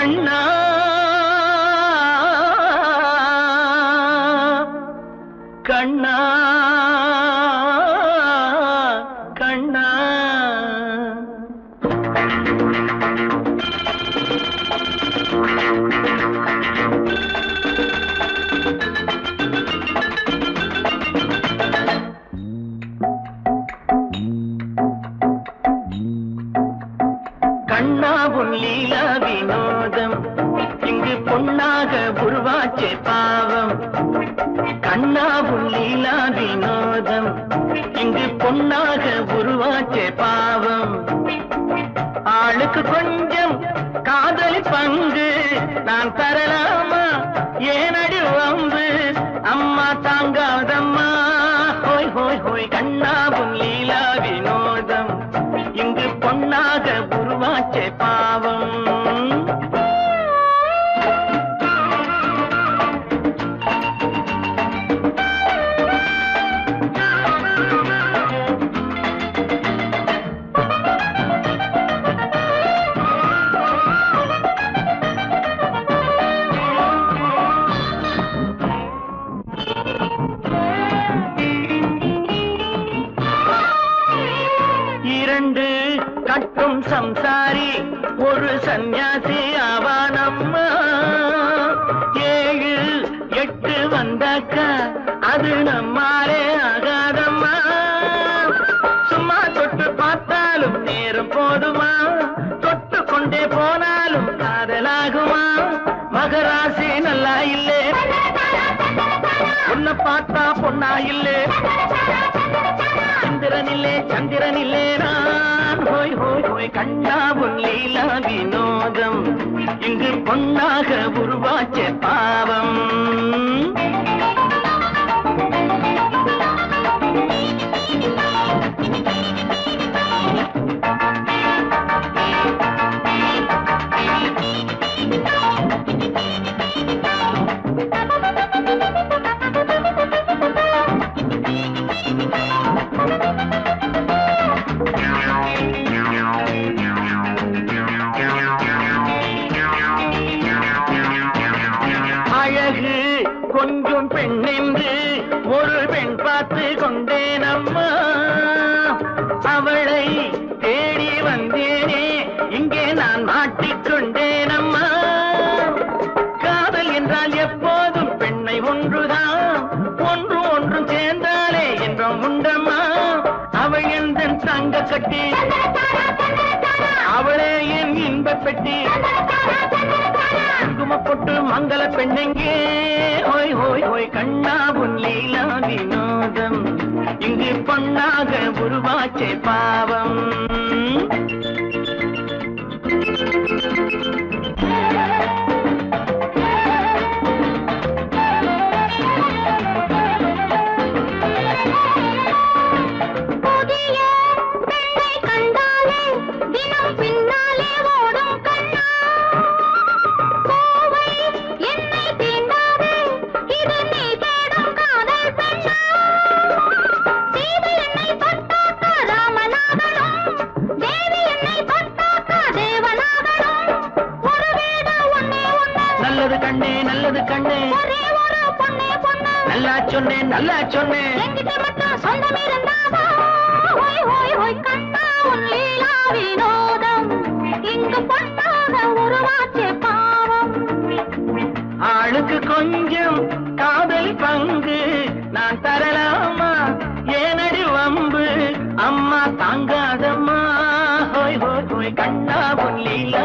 கண்ணா கண்ணா கண்ணா கண்ணா உன் லீலா வினோதம் இங்கு பொன்னாக உருவாச்சே பாவம். கண்ணா உன் லீலா வினோதம் இங்கு பொன்னாக உருவாச்சே பாவம். ஆளுக்கு கொஞ்சம் காதல் பங்கு நான் தரலாமா? ஏனடி வம்பு? அம்மா தாங்காதம்மா. ஹோய் ஹோய் ஹோய் கண்ணா உன் லீலா வினோதம் இங்கு பொன்னாக உருவாச்சே பாவம். சம்சாரி ஒரு சந்நியாசி ஆவானம்மா ஏழு எட்டு வந்தாக்க அது நம்மாலே ஆகாதம்மா. சும்மா தொட்டு பார்த்தாலும் நேரம் போதுமா? தொட்டு கொண்டே போனாலும் காதலாகுமா? மகராசி நல்லா இல்லே. உன்னை பார்த்தா பொண்ணா இல்லே. சந்திரனில்லே சந்திரனில்லே நான். ஹோய் ஹோய் ஹோய் கண்ணா உன் லீலா வினோதம் இங்கு பொன்னாக உருவாச்ச பாவம் Thank you. கொஞ்சம் பெண்ணென்று ஒரு பெண் பார்த்து கொண்டேனம்மா. அவளை தேடி வந்தேனே இங்கே நான் மாட்டிக்கொண்டேனம்மா காதல் என்றால் எப்போதும் பெண்ணை ஒன்றுதான். ஒன்று ஒன்றும் சேர்ந்தாலே என்றும் உண்டம்மா. அவள் எந்த தங்க கட்டி? அவளே என் இன்ப பெட்டி குங்குமப்பொட்டு மங்கள பெண்ணெங்கே. ஹோய் ஹோய் ஹோய் கண்ணா உன் லீலா வினோதம். இங்கு பொண்ணாக உருவாச்சே பாவம். நல்லா சொன்னேன் நல்லா சொன்னேன். என்கிட்ட மட்டும் சொந்தம் இருந்தாதா ஹோய் ஹோய் ஹோய் கண்ணா உன் லீலா வினோதம் இங்கு பொன்னாக உருவாச்சே பாவம். ஆளுக்கு கொஞ்சம் காதல் பங்கு நான் தரலாமா? ஏனடி வம்பு அம்மா தாங்காதம்மா. ஹோய் ஹோய் ஹோய் கண்ணா உன் லீலா.